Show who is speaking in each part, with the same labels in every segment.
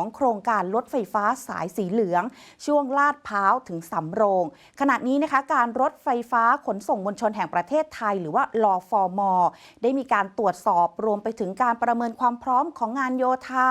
Speaker 1: ของโครงการรถไฟฟ้าสายสีเหลือง ช่วงลาดพร้าวถึงสำโรง ขณะนี้นะคะการรถไฟฟ้าขนส่งมวลชนแห่งประเทศไทย หรือว่ารอฟอมอได้มีการตรวจสอบรวมไปถึงการประเมินความพร้อมของงานโยธา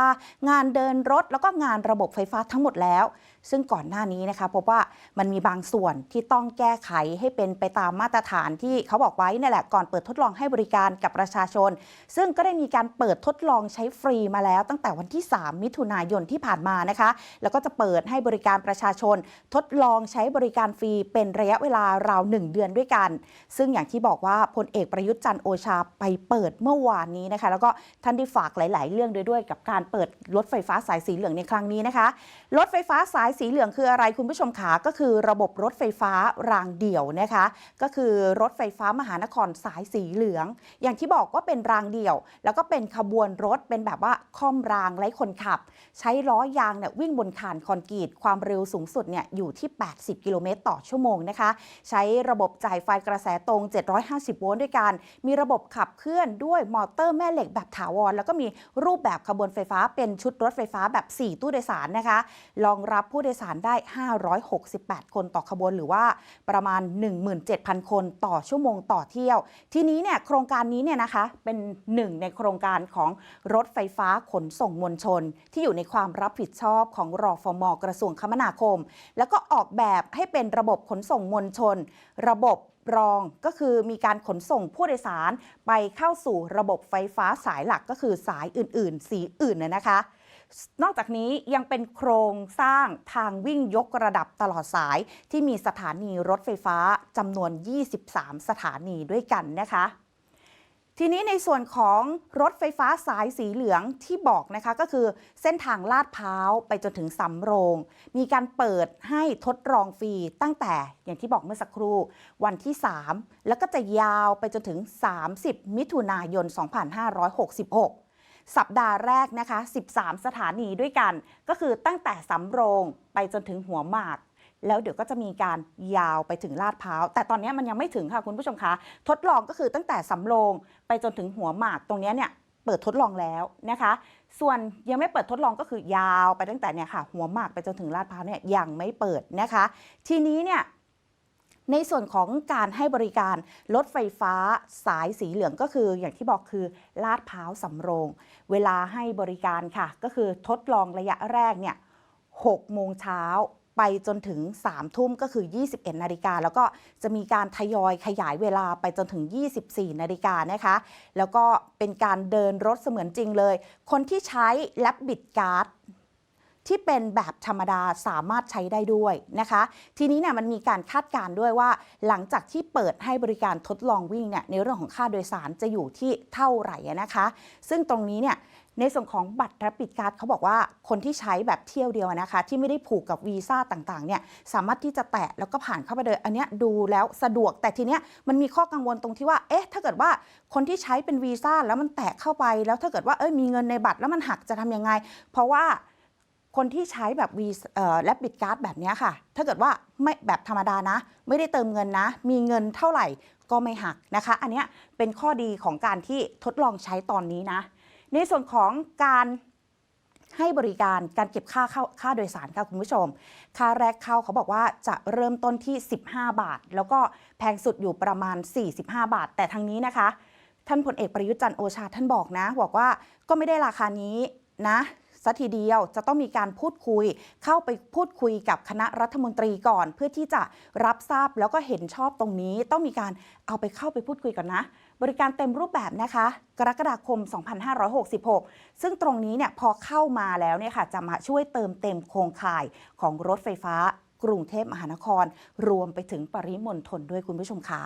Speaker 1: งานเดินรถ แล้วก็งานระบบไฟฟ้าทั้งหมดแล้ว ซึ่งก่อนหน้านี้นะคะพบว่ามันมีบางส่วนที่ต้องแก้ไขให้เป็นไปตามมาตรฐานที่เขาบอกไว้นี่แหละก่อนเปิดทดลองให้บริการกับประชาชน ซึ่งก็ได้มีการเปิดทดลองใช้ฟรีมาแล้วตั้งแต่วันที่ 3 มิถุนายนที่ผ่านมานะคะ แล้วก็จะเปิดให้บริการประชาชน ทดลองใช้บริการฟรีเป็นระยะเวลาราว 1 เดือนด้วยกัน ซึ่งอย่างที่บอกว่าพลเอกประยุทธ์จันทร์โอชาไปเปิดเมื่อวานนี้นะคะ แล้วก็ท่านได้ฝากหลาย ๆ เรื่องด้วยด้วยกับการเปิดรถไฟฟ้าสายสีเหลืองในครั้งนี้นะคะรถไฟฟ้าสายสีเหลืองคืออะไรคุณผู้ชมขาก็คือระบบรถไฟฟ้ารางเดี่ยวนะคะ ก็คือรถไฟฟ้ามหานครสายสีเหลือง อย่างที่บอกว่าเป็นรางเดี่ยว แล้วก็เป็นขบวนรถเป็นแบบว่าค่อมรางไร้คนขับ ใช้ล้อยางเนี่ยวิ่งบนคานคอนกรีต ความเร็วสูงสุดเนี่ยอยู่ที่ 80 กิโลเมตรต่อชั่วโมงนะคะ ใช้ระบบจ่ายไฟกระแสตรง 750 โวลต์ด้วยกัน มีระบบขับเคลื่อนด้วยมอเตอร์แม่เหล็กแบบถาวร แล้วก็มีรูปแบบขบวนไฟฟ้าเป็นชุดรถไฟฟ้าแบบ 4 ตู้โดยสารนะคะ รองรับผู้โดยสารได้ 568 คนต่อขบวนหรือว่าประมาณ 17,000 คนต่อชั่วโมงต่อเที่ยว ทีนี้เนี่ยโครงการนี้เนี่ยนะคะเป็นหนึ่งในโครงการของรถไฟฟ้าขนส่งมวลชนที่อยู่ในความรับผิดชอบของรอฟมกระทรวงคมนาคม แล้วก็ออกแบบให้เป็นระบบขนส่งมวลชน ระบบรองก็คือมีการขนส่งผู้โดยสารไปเข้าสู่ระบบไฟฟ้าสายหลักก็คือสายอื่น ๆ สีอื่นนะนะคะ นอกจากนี้ยังเป็นโครงสร้างทางวิ่งยกระดับตลอดสายที่มีสถานีรถไฟฟ้าจำนวน 23 สถานีด้วยกันนะคะ ทีนี้ในส่วนของรถไฟฟ้าสายสีเหลืองที่บอกนะคะก็คือเส้นทางลาดพร้าวไปจนถึงสำโรง มีการเปิดให้ทดลองฟรีตั้งแต่อย่างที่บอกเมื่อสักครู่ วันที่ 3 แล้วก็จะยาวไปจนถึง 30 มิถุนายน 2566 สัปดาห์แรกนะคะ 13 สถานีด้วยกัน ก็คือตั้งแต่สำโรงไปจนถึงหัวหมาก แล้วเดี๋ยวก็จะมีการยาวไปถึงลาดพร้าว แต่ตอนนี้มันยังไม่ถึงค่ะคุณผู้ชมคะ ทดลองก็คือตั้งแต่สำโรงไปจนถึงหัวหมากตรงนี้เนี่ยเปิดทดลองแล้วนะคะ ส่วนยังไม่เปิดทดลองก็คือยาวไปตั้งแต่เนี่ยค่ะ หัวหมากไปจนถึงลาดพร้าวเนี่ยยังไม่เปิดนะคะ ทีนี้เนี่ยในส่วนของการให้บริการรถไฟฟ้าสายสีเหลืองก็คืออย่างที่บอกคือลาดพร้าวสำโรง เวลาให้บริการค่ะ ก็คือทดลองระยะแรกเนี่ย6โมงเช้า ไปจนถึง 3 ทุ่มก็คือ 21 นาฬิกา แล้วก็จะมีการทยอยขยายเวลาไปจนถึง 24 นาฬิกานะคะ แล้วก็เป็นการเดินรถเสมือนจริงเลย คนที่ใช้แลบบิดการ์ด ที่เป็นแบบธรรมดาสามารถใช้ได้ด้วยนะคะ ทีนี้เนี่ยมันมีการคาดการณ์ด้วยว่า หลังจากที่เปิดให้บริการทดลองวิ่งเนี่ยในเรื่องของค่าโดยสารจะอยู่ที่เท่าไหร่นะคะ ซึ่งตรงนี้เนี่ยในส่วนของบัตรรับปิดการ์ดเขาบอกว่าคนที่ใช้แบบเที่ยวเดียวนะคะ ที่ไม่ได้ผูกกับวีซ่าต่างๆเนี่ยสามารถที่จะแตะแล้วก็ผ่านเข้าไปเลยอันนี้ดูแล้วสะดวกแต่ทีเนี้ยมันมีข้อกังวลตรงที่ว่าเอ๊ะถ้าเกิดว่าคนที่ใช้เป็นวีซ่าแล้วมันแตะเข้าไป แล้วถ้าเกิดว่าเอ้ยมีเงินในบัตรแล้วมันหักจะทำยังไง เพราะว่า คนที่ใช้แบบวีและบิดการ์ดแบบนี้ค่ะ ถ้าเกิดว่าไม่แบบธรรมดานะ ไม่ได้เติมเงินนะ มีเงินเท่าไหร่ก็ไม่หักนะคะ อันนี้เป็นข้อดีของการที่ทดลองใช้ตอนนี้นะ ในส่วนของการให้บริการการเก็บค่าเข้าค่าโดยสารค่ะคุณผู้ชม ค่าแรกเข้าเขาบอกว่าจะเริ่มต้นที่ 15 บาท แล้วก็แพงสุดอยู่ประมาณ 45 บาท แต่ทางนี้นะคะ ท่านพลเอกประยุทธ์จันโอชาท่านบอกนะ บอกว่าก็ไม่ได้ราคานี้นะ สัทีเดียวจะต้องมีการพูดคุย เข้าไปพูดคุยกับคณะรัฐมนตรีก่อน เพื่อที่จะรับทราบแล้วก็เห็นชอบตรงนี้ ต้องมีการเอาไปเข้าไปพูดคุยก่อนนะ บริการเต็มรูปแบบนะคะ กรกฎาคม 2566 ซึ่งตรงนี้เนี่ยพอเข้ามาแล้วเนี่ยค่ะจะมาช่วยเติมเต็มโครงข่ายของรถไฟฟ้ากรุงเทพมหานคร รวมไปถึงปริมณฑลด้วยคุณผู้ชมคะ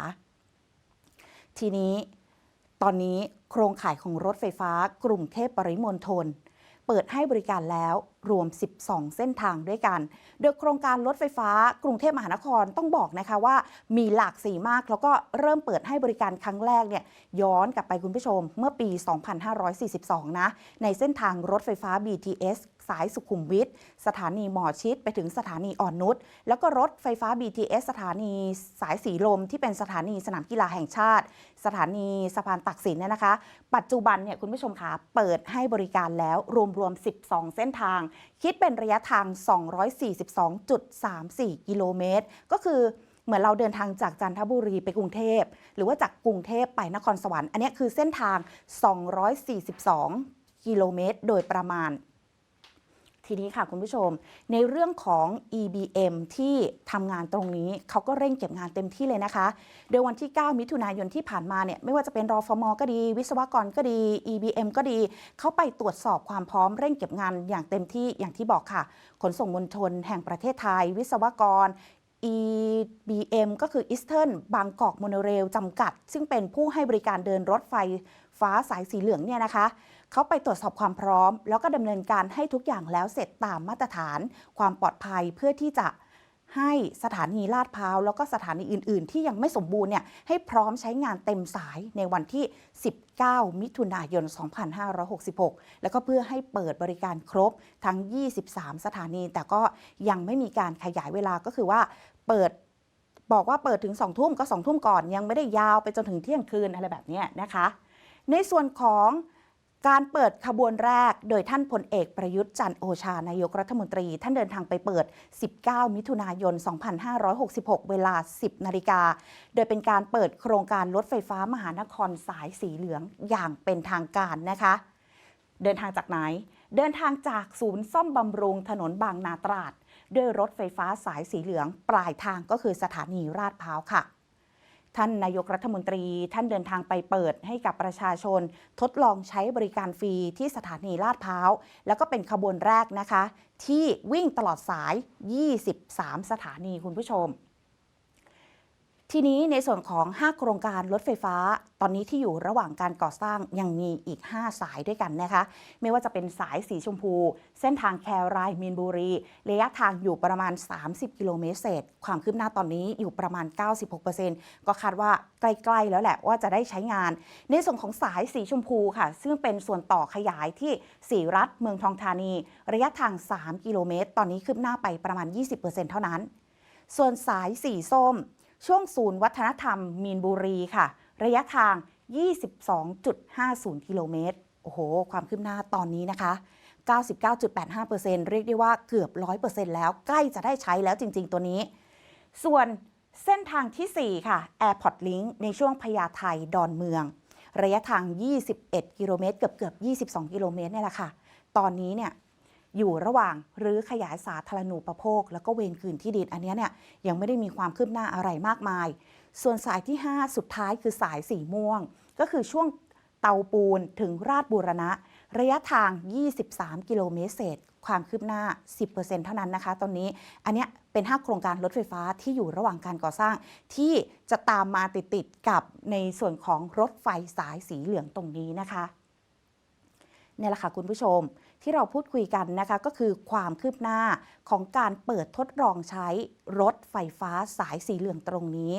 Speaker 1: ทีนี้ตอนนี้โครงข่ายของรถไฟฟ้ากรุงเทพปริมณฑล เปิดให้บริการแล้วรวม 12 เส้นทางด้วยกัน โดยโครงการรถไฟฟ้ากรุงเทพมหานครต้องบอกนะคะว่ามีหลากสีมาก แล้วก็เริ่มเปิดให้บริการครั้งแรกเนี่ยย้อนกลับไปคุณผู้ชมเมื่อปี 2542 นะ ในเส้นทางรถไฟฟ้า BTS สายสุขุมวิทสถานีหมอชิดไปถึงสถานีอ่อนนุชแล้วก็รถไฟฟ้า BTS สถานีสายสีลมที่เป็นสถานีสนามกีฬาแห่งชาติ สถานีสะพานตักสินเนี่ยนะคะ ปัจจุบันเนี่ยคุณผู้ชมคะเปิดให้บริการแล้วรวมๆ 12 เส้นทาง คิดเป็นระยะทาง 242.34 กิโลเมตร ก็คือเหมือนเราเดินทางจากจันทบุรีไปกรุงเทพ หรือว่าจากกรุงเทพไปนครสวรรค์ อันนี้คือเส้นทาง 242 กิโลเมตร โดยประมาณ ทีนี้ค่ะคุณผู้ชม ในเรื่องของ EBM ที่ทำงานตรงนี้เขาก็เร่งเก็บงานเต็มที่เลยนะคะ โดยวันที่ 9 มิถุนายนที่ผ่านมาเนี่ยไม่ว่าจะเป็นรอฟมก็ดี วิศวกรก็ดี EBM ก็ดี เขาไปตรวจสอบความพร้อมเร่งเก็บงานอย่างเต็มที่อย่างที่บอกค่ะ ขนส่งมวลชนแห่งประเทศไทย วิศวกร EBM ก็คือ Eastern บางกอกโมโนเรลจำกัด ซึ่งเป็นผู้ให้บริการเดินรถไฟฟ้าสายสีเหลืองเนี่ยนะคะ เขาไปตรวจสอบความพร้อม แล้วก็ดำเนินการให้ทุกอย่างแล้วเสร็จตามมาตรฐาน ความปลอดภัยเพื่อที่จะให้สถานีลาดพร้าว แล้วก็สถานีอื่น ๆ ที่ยังไม่สมบูรณ์เนี่ยให้พร้อมใช้งานเต็มสายในวันที่ 19 มิถุนายน 2566 แล้วก็เพื่อให้เปิดบริการครบทั้ง 23 สถานี แต่ก็ยังไม่มีการขยายเวลาก็คือว่าเปิดบอกว่าเปิดถึง 2 ทุ่มก็ 2 ทุ่มก่อนยังไม่ได้ยาวไปจนถึงเที่ยงคืนอะไรแบบนี้นะคะ ในส่วนของ การเปิดขบวนแรกโดยท่านพลเอกประยุทธ์จันทร์โอชานายกรัฐมนตรี ท่านเดินทางไปเปิด 19 มิถุนายน 2566 เวลา 10 นาฬิกา โดยเป็นการเปิดโครงการรถไฟฟ้ามหานครสายสีเหลืองอย่างเป็นทางการนะคะ เดินทางจากไหน เดินทางจากศูนย์ซ่อมบำรุงถนนบางนาตราด ด้วยรถไฟฟ้าสายสีเหลืองปลายทางก็คือสถานีราดพร้าวค่ะ ท่านนายกรัฐมนตรี ท่านเดินทางไปเปิดให้กับประชาชน ทดลองใช้บริการฟรีที่สถานีลาดพร้าว แล้วก็เป็นขบวนแรกนะคะ ที่วิ่งตลอดสาย 23 สถานีคุณผู้ชม ทีนี้ในส่วนของ 5 โครงการรถไฟฟ้า ตอนนี้ที่อยู่ระหว่างการก่อสร้างยังมีอีก 5 สายด้วยกันนะคะ ไม่ว่าจะเป็นสายสีชมพู เส้นทางแครายมีนบุรี ระยะทางอยู่ประมาณ 30 กิโลเมตรเศษ ความคืบหน้าตอนนี้อยู่ประมาณ 96%ก็คาดว่าใกล้ๆแล้วแหละว่าจะได้ใช้งาน ในส่วนของสายสีชมพูค่ะ ซึ่งเป็นส่วนต่อขยายที่สีรัฐเมืองทองธานี ระยะทาง 3 กิโลเมตร ตอนนี้คืบหน้าไปประมาณ 20%เท่านั้น ส่วนสายสีส้ม ช่วงศูนย์วัฒนธรรมมีนบุรีค่ะ ระยะทาง 22.50 กิโลเมตร โอ้โห ความคืบหน้าตอนนี้นะคะ 99.85%เรียกได้ว่าเกือบ 100%แล้วใกล้จะได้ใช้แล้วจริง ๆ ตัวนี้ ส่วนเส้นทางทีสี่4 ค่ะ Airport Link ในช่วงพญาไทดอนเมือง ระยะทาง 21 กิโลเมตร เกือบเกือบ 22 กิโลเมตรเนี่ยแหละค่ะ ตอนนี้เนี่ย อยู่ระหว่างรื้อขยายสาธารณูปโภค แล้วก็เวรคืนที่ดินอันนี้เนี่ยยังไม่ได้มีความคืบหน้าอะไรมากมาย ส่วนสายที่ 5 สุดท้ายคือสายสีม่วง ก็คือช่วงเตาปูนถึงราชบูรณะ ระยะทาง 23 กิโลเมตรเศษ ความคืบหน้า 10%เท่านั้นนะคะ ตอนนี้อันนี้เป็น 5 โครงการรถไฟฟ้าที่อยู่ระหว่างการก่อสร้าง ที่จะตามมาติดๆกับในส่วนของรถไฟสายสีเหลืองตรงนี้นะคะนี่แหละค่ะคุณผู้ชม ที่เราพูดคุยกันนะคะก็คือความคืบหน้าของการเปิดทดลองใช้รถไฟฟ้าสายสีเหลืองตรงนี้